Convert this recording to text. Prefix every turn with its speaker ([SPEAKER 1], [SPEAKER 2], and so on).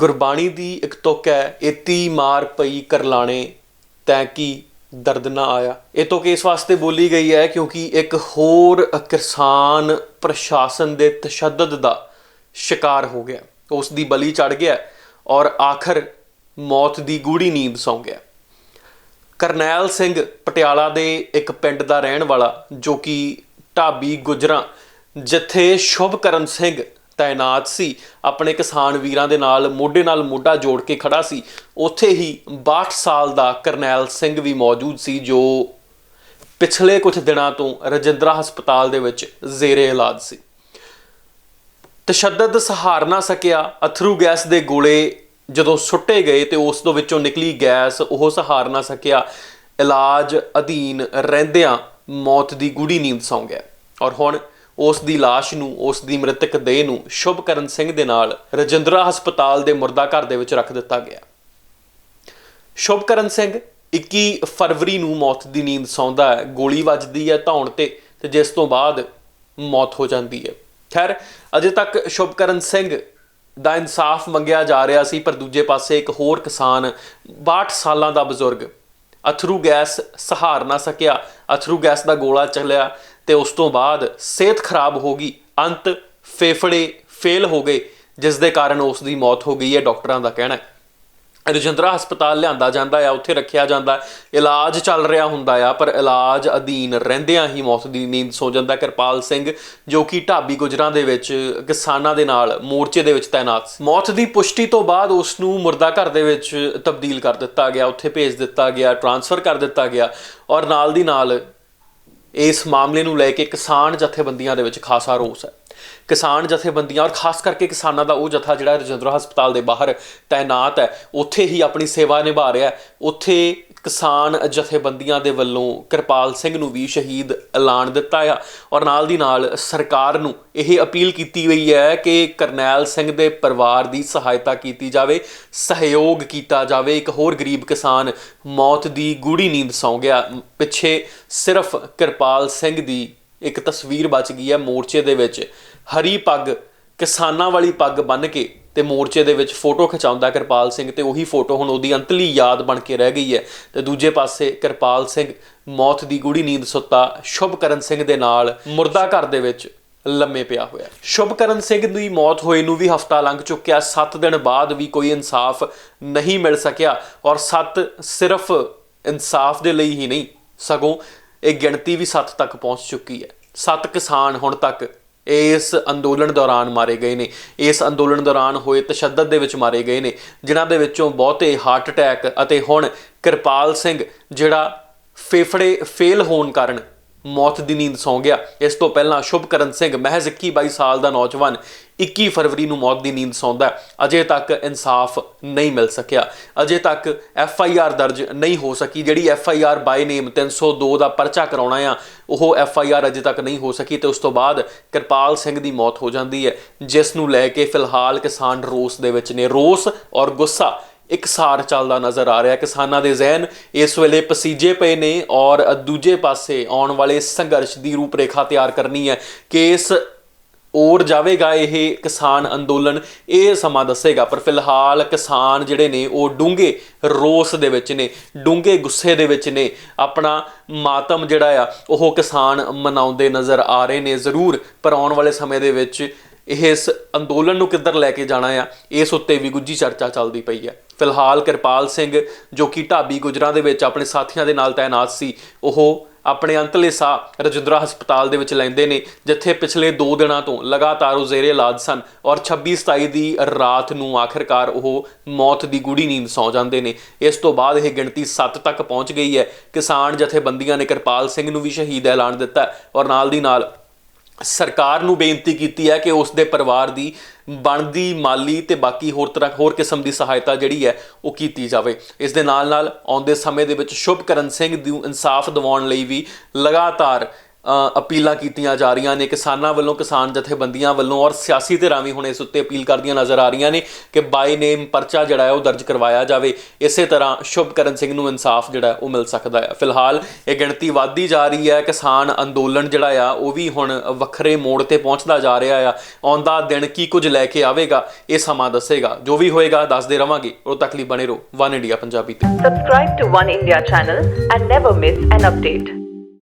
[SPEAKER 1] ਗੁਰਬਾਣੀ ਦੀ ਇੱਕ ਤੁਕ ਹੈ ਇਤੀ ਮਾਰ ਪਈ ਕਰਲਾਣੇ, ਤੈਂ ਕੀ ਦਰਦ ਨਾ ਆਇਆ। ਇਹ ਤੁਕ ਇਸ ਵਾਸਤੇ ਬੋਲੀ ਗਈ ਹੈ ਕਿਉਂਕਿ ਇੱਕ ਹੋਰ ਕਿਸਾਨ ਪ੍ਰਸ਼ਾਸਨ ਦੇ ਤਸ਼ੱਦਦ ਦਾ ਸ਼ਿਕਾਰ ਹੋ ਗਿਆ। ਉਸ ਦੀ ਬਲੀ ਚੜ ਗਿਆ ਔਰ ਆਖਰ ਮੌਤ ਦੀ ਗੂੜੀ ਨੀਂਦ ਸੌਂ ਗਿਆ। ਕਰਨੈਲ ਸਿੰਘ ਪਟਿਆਲਾ ਦੇ ਇੱਕ ਪਿੰਡ ਦਾ ਰਹਿਣ ਵਾਲਾ ਜੋ ਕਿ ਢਾਬੀ ਗੁਜਰਾਂ, ਜਿੱਥੇ ਸ਼ੁਭਕਰਨ ਸਿੰਘ ਤਾਇਨਾਤ ਸੀ। ਆਪਣੇ ਕਿਸਾਨ ਵੀਰਾਂ ਦੇ ਨਾਲ, ਮੋਢੇ ਨਾਲ ਮੋਢਾ ਜੋੜ ਕੇ ਖੜਾ ਸੀ। ਉੱਥੇ ਹੀ 62 ਸਾਲ ਦਾ ਕਰਨੈਲ ਸਿੰਘ ਵੀ ਮੌਜੂਦ ਸੀ, ਜੋ ਪਿਛਲੇ ਕੁਝ ਦਿਨਾਂ ਤੋਂ ਰਜਿੰਦਰਾ ਹਸਪਤਾਲ ਦੇ ਵਿੱਚ ਜ਼ੇਰੇ ਇਲਾਜ ਸੀ। ਤਸ਼ੱਦਦ ਸਹਾਰ ਨਾ ਸਕਿਆ, ਅਥਰੂ ਗੈਸ ਦੇ ਗੋਲੇ ਜਦੋਂ ਸੁੱਟੇ ਗਏ ਤੇ ਉਸ ਤੋਂ ਵਿੱਚੋਂ ਨਿਕਲੀ ਗੈਸ, ਉਹ ਸਹਾਰ ਨਾ ਸਕਿਆ। ਇਲਾਜ ਅਧੀਨ ਰਹਿੰਦਿਆਂ ਮੌਤ ਦੀ ਗੂੜੀ ਨੀਂਦ ਸੌਂ ਗਿਆ। ਔਰ ਹੁਣ ਉਸ ਦੀ লাশ ਨੂੰ, ਉਸ ਦੀ ਮ੍ਰਿਤਕ ਦੇਹ ਨੂੰ ਸ਼ੁਭਕਰਨ ਸਿੰਘ ਦੇ ਨਾਲ ਰਜਿੰਦਰਾ ਹਸਪਤਾਲ ਦੇ ਮੁਰਦਾ ਘਰ ਦੇ ਵਿੱਚ ਰੱਖ ਦਿੱਤਾ ਗਿਆ। ਸ਼ੁਭਕਰਨ ਸਿੰਘ 21 ਫਰਵਰੀ ਨੂੰ ਮੌਤ ਦੀ ਨੀਂਦ ਸੌਂਦਾ ਹੈ। ਗੋਲੀ ਵੱਜਦੀ ਹੈ ਧੌਣ ਤੇ ਤੇ ਜਿਸ ਤੋਂ ਬਾਅਦ ਮੌਤ ਹੋ ਜਾਂਦੀ ਹੈ। ਖੈਰ, ਅਜੇ ਤੱਕ ਸ਼ੁਭਕਰਨ ਸਿੰਘ ਦਾ ਇਨਸਾਫ ਮੰਗਿਆ ਜਾ ਰਿਹਾ ਸੀ, ਪਰ ਦੂਜੇ ਪਾਸੇ ਇੱਕ ਹੋਰ ਕਿਸਾਨ 62 ਸਾਲਾਂ ਦਾ ਬਜ਼ੁਰਗ ਅਥਰੂ ਗੈਸ ਸਹਾਰ ਨਾ ਸਕਿਆ। ਅਥਰੂ ਗੈਸ ਦਾ ਗੋਲਾ ਚੱਲਿਆ। ਤੇ ਉਸ ਤੋਂ ਬਾਅਦ ਸਿਹਤ ਖਰਾਬ ਹੋ ਗਈ, ਅੰਤ ਫੇਫੜੇ ਫੇਲ ਹੋ ਗਏ ਜਿਸ ਦੇ ਕਾਰਨ ਉਸ ਦੀ ਮੌਤ ਹੋ ਗਈ ਹੈ, ਡਾਕਟਰਾਂ ਦਾ ਕਹਿਣਾ ਹੈ। ਰਜਿੰਦਰਾ ਹਸਪਤਾਲ ਲਿਆਂਦਾ ਜਾਂਦਾ ਆ, ਉੱਥੇ ਰੱਖਿਆ ਜਾਂਦਾ ਇਲਾਜ ਚੱਲ ਰਿਹਾ ਹੁੰਦਾ ਆ, ਪਰ ਇਲਾਜ ਅਧੀਨ ਰਹਿੰਦਿਆਂ ਹੀ ਮੌਤ ਦੀ ਨੀਂਦ ਸੋ ਜਾਂਦਾ ਕਿਰਪਾਲ ਸਿੰਘ, ਜੋ ਕਿ ਢਾਬੀ ਗੁਜਰਾਂ ਦੇ ਵਿੱਚ, ਕਿਸਾਨਾਂ ਦੇ ਨਾਲ ਮੋਰਚੇ ਦੇ ਵਿੱਚ ਤਾਇਨਾਤ ਸੀ। ਮੌਤ ਦੀ ਪੁਸ਼ਟੀ ਤੋਂ ਬਾਅਦ ਉਸ ਨੂੰ ਮੁਰਦਾ ਘਰ ਦੇ ਵਿੱਚ ਤਬਦੀਲ ਕਰ ਦਿੱਤਾ ਗਿਆ, ਉੱਥੇ ਭੇਜ ਦਿੱਤਾ ਗਿਆ, ਟ੍ਰਾਂਸਫਰ ਕਰ ਦਿੱਤਾ ਗਿਆ ਔਰ ਨਾਲ ਦੀ ਨਾਲ ਇਸ ਮਾਮਲੇ ਨੂੰ ਲੈ ਕੇ ਕਿਸਾਨ ਜਥੇਬੰਦੀਆਂ ਦੇ ਵਿੱਚ ਖਾਸਾ ਰੋਸ ਹੈ। ਕਿਸਾਨ ਜਥੇਬੰਦੀਆਂ ਔਰ ਖਾਸ ਕਰਕੇ ਕਿਸਾਨਾਂ ਦਾ ਉਹ ਜਥਾ ਜਿਹੜਾ ਰਜਿੰਦਰਾ ਹਸਪਤਾਲ ਦੇ ਬਾਹਰ ਤਾਇਨਾਤ ਹੈ, ਉੱਥੇ ਹੀ ਆਪਣੀ ਸੇਵਾ ਨਿਭਾ ਰਿਹਾ ਹੈ। ਉੱਥੇ ਕਿਸਾਨ ਜਥੇਬੰਦੀਆਂ ਦੇ ਵੱਲੋਂ ਕਿਰਪਾਲ ਸਿੰਘ ਨੂੰ ਵੀ ਸ਼ਹੀਦ ਐਲਾਨ ਦਿੱਤਾ ਆ। ਔਰ ਨਾਲ ਦੀ ਨਾਲ ਸਰਕਾਰ ਨੂੰ ਇਹ ਅਪੀਲ ਕੀਤੀ ਗਈ ਹੈ ਕਿ ਕਰਨੈਲ ਸਿੰਘ ਦੇ ਪਰਿਵਾਰ ਦੀ ਸਹਾਇਤਾ ਕੀਤੀ ਜਾਵੇ, ਸਹਿਯੋਗ ਕੀਤਾ ਜਾਵੇ। ਇੱਕ ਹੋਰ ਗਰੀਬ ਕਿਸਾਨ ਮੌਤ ਦੀ ਗੂੜੀ ਨੀਂਦ ਸੌਂ ਗਿਆ। ਪਿੱਛੇ ਸਿਰਫ ਕਿਰਪਾਲ ਸਿੰਘ ਦੀ ਇੱਕ ਤਸਵੀਰ ਬਚ ਗਈ ਹੈ ਮੋਰਚੇ ਦੇ ਵਿੱਚ। ਹਰੀ ਪੱਗ ਕਿਸਾਨਾਂ ਵਾਲੀ ਪੱਗ ਬੰਨ੍ਹ ਕੇ ਤੇ ਮੋਰਚੇ ਦੇ ਵਿੱਚ ਫੋਟੋ ਖਿਚਾਉਂਦਾ ਕਿਰਪਾਲ ਸਿੰਘ ਤੇ ਉਹੀ ਫੋਟੋ ਹੁਣ ਉਹਦੀ ਅੰਤਲੀ ਯਾਦ ਬਣ ਕੇ ਰਹਿ ਗਈ ਹੈ। ਤੇ ਦੂਜੇ ਪਾਸੇ ਕਿਰਪਾਲ ਸਿੰਘ ਮੌਤ ਦੀ ਗੂੜੀ ਨੀਂਦ ਸੁੱਤਾ, ਸ਼ੁਭਕਰਨ ਸਿੰਘ ਦੇ ਨਾਲ ਮੁਰਦਾ ਘਰ ਦੇ ਵਿੱਚ ਲੰਮੇ ਪਿਆ ਹੋਇਆ। ਸ਼ੁਭਕਰਨ ਸਿੰਘ ਦੀ ਮੌਤ ਹੋਏ ਨੂੰ ਵੀ ਹਫਤਾ ਲੰਘ ਚੁੱਕਿਆ 7 ਦਿਨ ਬਾਅਦ ਵੀ ਕੋਈ ਇਨਸਾਫ ਨਹੀਂ ਮਿਲ ਸਕਿਆ ਔਰ 7 ਸਿਰਫ ਇਨਸਾਫ ਦੇ ਲਈ ਹੀ ਨਹੀਂ, ਸਗੋਂ ਇਹ ਗਿਣਤੀ ਵੀ 7 ਤੱਕ ਪਹੁੰਚ ਚੁੱਕੀ ਹੈ। 7 ਕਿਸਾਨ ਹੁਣ ਤੱਕ ਇਸ ਅੰਦੋਲਨ ਦੌਰਾਨ ਮਾਰੇ ਗਏ ਨੇ। ਇਸ ਅੰਦੋਲਨ ਦੌਰਾਨ ਹੋਏ ਤਸ਼ੱਦਦ ਦੇ ਵਿੱਚ ਮਾਰੇ ਗਏ ਨੇ। ਜਿਨ੍ਹਾਂ ਦੇ ਵਿੱਚੋਂ ਬਹੁਤੇ ਹਾਰਟ ਅਟੈਕ ਅਤੇ ਹੁਣ ਕਿਰਪਾਲ ਸਿੰਘ ਜਿਹੜਾ ਫੇਫੜੇ, ਫੇਲ ਹੋਣ ਕਾਰਨ ਮੌਤ ਦੀ ਨੀਂਦ ਸੌਂ ਗਿਆ। ਇਸ ਤੋਂ ਪਹਿਲਾਂ ਸ਼ੁਭਕਰਨ ਸਿੰਘ ਮਹਿਜ਼ 21 22 ਸਾਲ ਦਾ ਨੌਜਵਾਨ 21 ਫਰਵਰੀ ਨੂੰ ਮੌਤ ਦੀ ਨੀਂਦ ਸੌਂਦਾ ਅਜੇ ਤੱਕ ਇਨਸਾਫ ਨਹੀਂ ਮਿਲ ਸਕਿਆ। ਅਜੇ ਤੱਕ ਐਫ ਆਈ ਆਰ ਦਰਜ ਨਹੀਂ ਹੋ ਸਕੀ। ਜਿਹੜੀ ਐਫ ਆਈ ਆਰ ਬਾਈ ਨੇਮ 302 ਦਾ ਪਰਚਾ ਕਰਾਉਣਾ ਆ, ਉਹ ਐਫ ਆਈ ਆਰ ਅਜੇ ਤੱਕ ਨਹੀਂ ਹੋ ਸਕੀ ਤੇ ਉਸ ਤੋਂ ਬਾਅਦ ਕਿਰਪਾਲ ਸਿੰਘ ਦੀ ਮੌਤ ਹੋ ਜਾਂਦੀ ਹੈ, ਜਿਸ ਨੂੰ ਲੈ ਕੇ ਫਿਲਹਾਲ ਕਿਸਾਨ ਰੋਸ ਦੇ ਵਿੱਚ ਨੇ। ਰੋਸ ਔਰ ਗੁੱਸਾ ਇਕਸਾਰ ਚੱਲਦਾ ਨਜ਼ਰ ਆ ਰਿਹਾ ਕਿਸਾਨਾਂ ਦੇ ਜ਼ਿਹਨ ਇਸ ਵੇਲੇ ਪਸੀਜੇ ਪਏ ਨੇ ਔਰ ਦੂਜੇ ਪਾਸੇ ਆਉਣ ਵਾਲੇ ਸੰਘਰਸ਼ ਦੀ ਰੂਪਰੇਖਾ ਤਿਆਰ ਕਰਨੀ ਹੈ। ਕਿ ਇਸ ਔਰ ਜਾਵੇਗਾ ਇਹ ਕਿਸਾਨ ਅੰਦੋਲਨ? ਇਹ ਸਮਾਂ ਦੱਸੇਗਾ, ਪਰ ਫਿਲਹਾਲ ਕਿਸਾਨ ਜਿਹੜੇ ਨੇ, ਉਹ ਡੂੰਘੇ ਰੋਸ ਦੇ ਵਿੱਚ ਨੇ, ਡੂੰਘੇ ਗੁੱਸੇ ਦੇ ਵਿੱਚ ਨੇ। ਆਪਣਾ ਮਾਤਮ ਜਿਹੜਾ ਆ, ਉਹ ਕਿਸਾਨ ਮਨਾਉਂਦੇ ਨਜ਼ਰ ਆ ਰਹੇ ਨੇ। ਜ਼ਰੂਰ, ਪਰ ਆਉਣ ਵਾਲੇ ਸਮੇਂ ਦੇ ਵਿੱਚ ਇਹ ਇਸ ਅੰਦੋਲਨ ਨੂੰ ਕਿੱਧਰ ਲੈ ਕੇ ਜਾਣਾ ਆ, ਇਸ ਉੱਤੇ ਵੀ ਗੁੱਜੀ ਚਰਚਾ ਚੱਲਦੀ ਪਈ ਹੈ। ਫਿਲਹਾਲ ਕਿਰਪਾਲ ਸਿੰਘ, ਜੋ ਕਿ ਢਾਬੀ ਗੁਜਰਾਂ ਦੇ ਵਿੱਚ ਆਪਣੇ ਸਾਥੀਆਂ ਦੇ ਨਾਲ ਤਾਇਨਾਤ ਸੀ, ਉਹ ਆਪਣੇ ਅੰਤਲੇ ਸਾਹ ਰਜਿੰਦਰਾ ਹਸਪਤਾਲ ਦੇ ਵਿੱਚ ਲੈਂਦੇ ਨੇ, ਜਿੱਥੇ ਪਿਛਲੇ 2 ਦਿਨਾਂ ਤੋਂ ਲਗਾਤਾਰ ਉਹ ਜ਼ੇਰੇ ਇਲਾਜ ਸਨ ਔਰ 26 27 ਦੀ ਰਾਤ ਨੂੰ ਆਖਰਕਾਰ ਉਹ ਮੌਤ ਦੀ ਗੂੜੀ ਨੀਂਦ ਸੌ ਜਾਂਦੇ ਨੇ। ਇਸ ਤੋਂ ਬਾਅਦ ਇਹ ਗਿਣਤੀ 7 ਤੱਕ ਪਹੁੰਚ ਗਈ ਹੈ। ਕਿਸਾਨ ਜਥੇਬੰਦੀਆਂ ਨੇ ਕਿਰਪਾਲ ਸਿੰਘ ਨੂੰ ਵੀ ਸ਼ਹੀਦ ਐਲਾਨ ਦਿੱਤਾ ਔਰ ਨਾਲ ਦੀ ਨਾਲ ਸਰਕਾਰ ਨੂੰ ਬੇਨਤੀ ਕੀਤੀ ਹੈ ਕਿ ਉਸ ਦੇ ਪਰਿਵਾਰ ਦੀ ਬਣਦੀ ਮਾਲੀ ਤੇ ਬਾਕੀ ਹੋਰ ਤਰ੍ਹਾਂ ਹੋਰ ਕਿਸਮ ਦੀ ਸਹਾਇਤਾ ਜਿਹੜੀ ਹੈ ਉਹ ਕੀਤੀ ਜਾਵੇ। ਇਸ ਦੇ ਨਾਲ ਨਾਲ ਆਉਂਦੇ ਸਮੇਂ ਦੇ ਵਿੱਚ ਸ਼ੁਭਕਰਨ ਸਿੰਘ ਨੂੰ ਇਨਸਾਫ ਦਿਵਾਉਣ ਲਈ ਵੀ ਲਗਾਤਾਰ ਅਪੀਲਾਂ ਕੀਤੀਆਂ ਜਾ ਰਹੀਆਂ ਨੇ, ਕਿਸਾਨਾਂ ਵੱਲੋਂ, ਕਿਸਾਨ ਜਥੇਬੰਦੀਆਂ ਵੱਲੋਂ ਔਰ ਸਿਆਸੀ ਧਿਰਾਂ ਵੀ ਹੁਣ ਇਸ ਉੱਤੇ ਅਪੀਲ ਕਰਦੀਆਂ ਨਜ਼ਰ ਆ ਰਹੀਆਂ ਨੇ ਕਿ ਬਾਈ ਨੇਮ ਪਰਚਾ ਜਿਹੜਾ ਹੈ ਉਹ ਦਰਜ ਕਰਵਾਇਆ ਜਾਵੇ। ਇਸੇ ਤਰ੍ਹਾਂ ਸ਼ੁਭਕਰਨ ਸਿੰਘ ਨੂੰ ਇਨਸਾਫ ਜਿਹੜਾ ਉਹ ਮਿਲ ਸਕਦਾ ਹੈ। ਫਿਲਹਾਲ ਇਹ ਗਿਣਤੀ ਵਧਦੀ ਜਾ ਰਹੀ ਹੈ। ਕਿਸਾਨ ਅੰਦੋਲਨ ਜਿਹੜਾ ਆ, ਉਹ ਵੀ ਹੁਣ ਵੱਖਰੇ ਮੋੜ ਤੇ ਪਹੁੰਚਦਾ ਜਾ ਰਿਹਾ ਆ। ਆਉਂਦਾ ਦਿਨ ਕੀ ਕੁਝ ਲੈ ਕੇ ਆਵੇਗਾ, ਇਹ ਸਮਾਂ ਦੱਸੇਗਾ। ਜੋ ਵੀ ਹੋਏਗਾ, ਦੱਸਦੇ ਰਵਾਂਗੇ। ਉਹ ਤੱਕ ਲਈ ਬਣੇ ਰਹੋ, ਵਨ ਇੰਡੀਆ ਪੰਜਾਬੀ ਤੇ।
[SPEAKER 2] Subscribe to One India channel and never miss an update.